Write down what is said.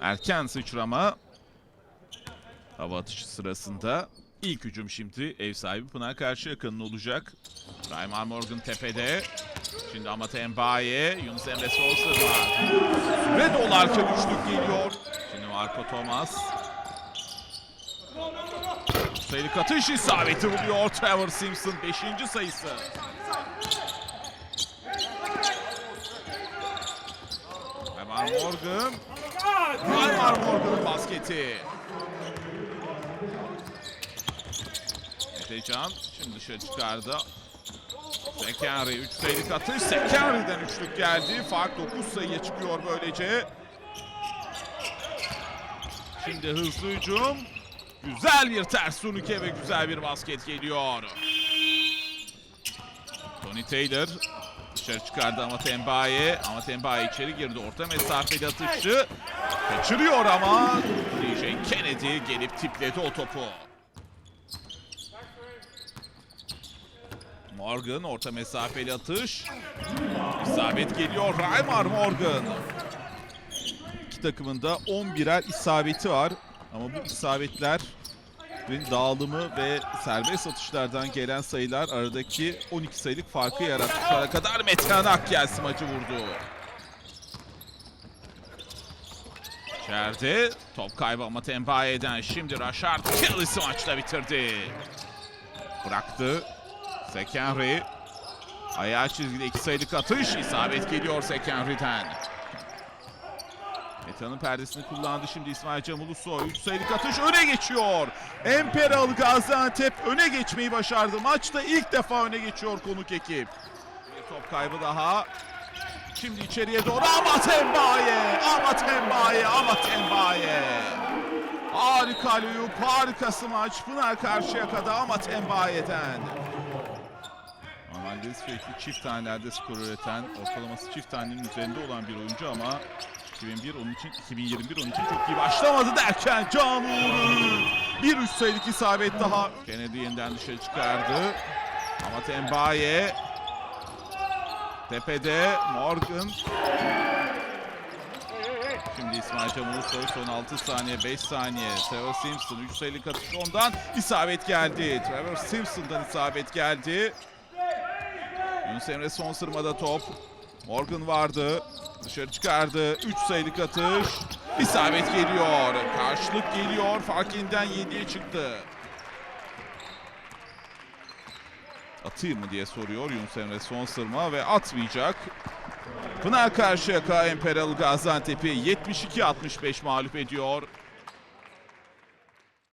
Erken sıçrama. Hava atışı sırasında. ilk hücum şimdi ev sahibi Pınar Karşıyaka'nın olacak. Raymar Morgan tepede. Şimdi Amate Mbaye, Yunus Emre Sosa var. Süre dolarken üçlük geliyor. Şimdi Marco Thomas. Sayılık atış isabeti buluyor Trevor Simpson 5. sayısı. Raymar Morgan. Raymar Morgan'ın basketi. Metecan şimdi dışarı çıkardı. Sekenri 3 sayılık atış. Sekenri'den üçlük geldi. Fark 9 sayıya çıkıyor böylece. Şimdi hızlı hücum. Güzel bir ters turnike ve güzel bir basket geliyor. Tony Taylor dışarı çıkardı Amat Mbaye. Amat Mbaye içeri girdi. Orta mesafeli atışı. Kaçırıyor ama DJ Kennedy gelip tipledi o topu. Morgan orta mesafeli atış. İsabet geliyor. Raymar Morgan. İki takımın da 11'er isabeti var. Ama bu isabetlerin dağılımı ve serbest atışlardan gelen sayılar aradaki 12 sayılık farkı yarattı. Şu kadar Metehan Akyel smacı vurdu. İçeride top kaybı ama Tembaye'den şimdi Rashard Kelly maçla bitirdi. Bıraktı. Sekenri. Ayağı çizgide iki sayılık atış. isabet geliyor Sekenri'den. Metanın perdesini kullandı şimdi İsmail Cem Ulusoy. 3 sayılık atış öne geçiyor. Emperal Gaziantep öne geçmeyi başardı. Maçta ilk defa öne geçiyor konuk ekip. Bir top kaybı daha. Şimdi içeriye doğru Amat Embaye. Amat Embaye. Amat Embaye. Harika Luyup, harika smaç. Pınar karşıya kadar Amat Embaye'den. Normalde sürekli çift tanelerde skor üreten, ortalaması çift tanenin üzerinde olan bir oyuncu ama 2001 onun için 2021 onun için çok iyi başlamadı derken Uğur'un bir üç sayılık isabet daha. Kennedy yeniden dışarı çıkardı. Amat Mbaye tepede Morgan Şimdi İsmail Can Ulusoy son 6 saniye 5 saniye Trevor Simpson 3 sayılık atış ondan isabet geldi. Trevor Simpson'dan isabet geldi. Yunus Emre son sırmada top. Morgan vardı. Dışarı çıkardı. 3 sayılık atış. İsabet geliyor. Karşılık geliyor. Fark yeniden 7'ye çıktı. Atayım mı diye soruyor Yunus Emre son sırma ve atmayacak. Pınar Karşıyaka Imperial Gaziantep'i 72-65 mağlup ediyor.